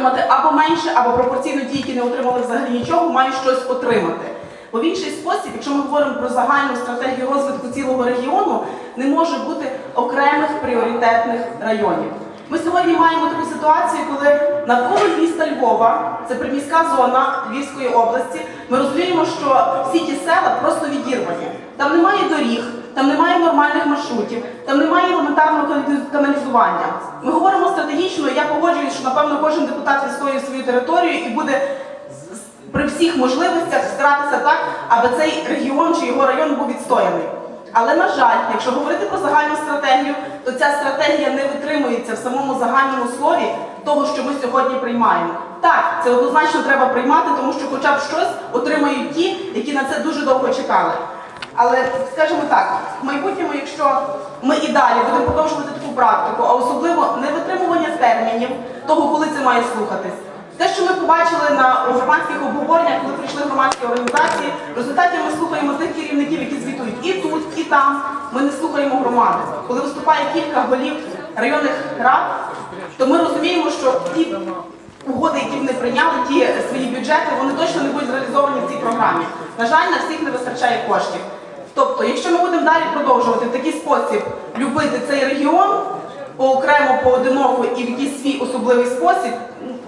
отримати або менше, або пропорційно ті, які не отримали взагалі нічого, мають щось отримати. Бо в інший спосіб, якщо ми говоримо про загальну стратегію розвитку цілого регіону, не може бути окремих пріоритетних районів. Ми сьогодні маємо таку ситуацію, коли навколо міста Львова, це приміська зона Львівської області, ми розуміємо, що всі ті села просто відірвані. Там немає доріг, там немає нормальних маршрутів, там немає елементарного каналізування. Ми говоримо стратегічно, що напевно кожен депутат відстоює свою територію і буде при всіх можливостях старатися так, аби цей регіон чи його район був відстояний. Але на жаль, якщо говорити про загальну стратегію, то ця стратегія не витримується в самому загальному слові того, що ми сьогодні приймаємо. Так, це однозначно треба приймати, тому що хоча б щось отримають ті, які на це дуже довго чекали. Але скажімо так, в майбутньому, якщо ми і далі будемо продовжувати таку практику, а особливо невитримування термінів того, коли це має слухатись. Те, що ми побачили на громадських обговореннях, коли прийшли громадські організації, в результаті ми слухаємо тих керівників, які звітують і тут, і там. Ми не слухаємо громади. Коли виступає кілька голів районних рад, то ми розуміємо, що ті угоди, які вони прийняли, ті свої бюджети, вони точно не будуть реалізовані в цій програмі. На жаль, на всіх не вистачає коштів. Тобто, якщо ми будемо далі продовжувати в такий спосіб любити цей регіон поокремо, поодиноко і в якийсь свій особливий спосіб,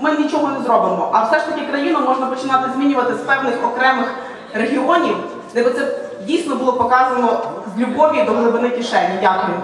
ми нічого не зробимо. А все ж таки країну можна починати змінювати з певних окремих регіонів, де це дійсно було показано з любові до глибини кишені. Дякую.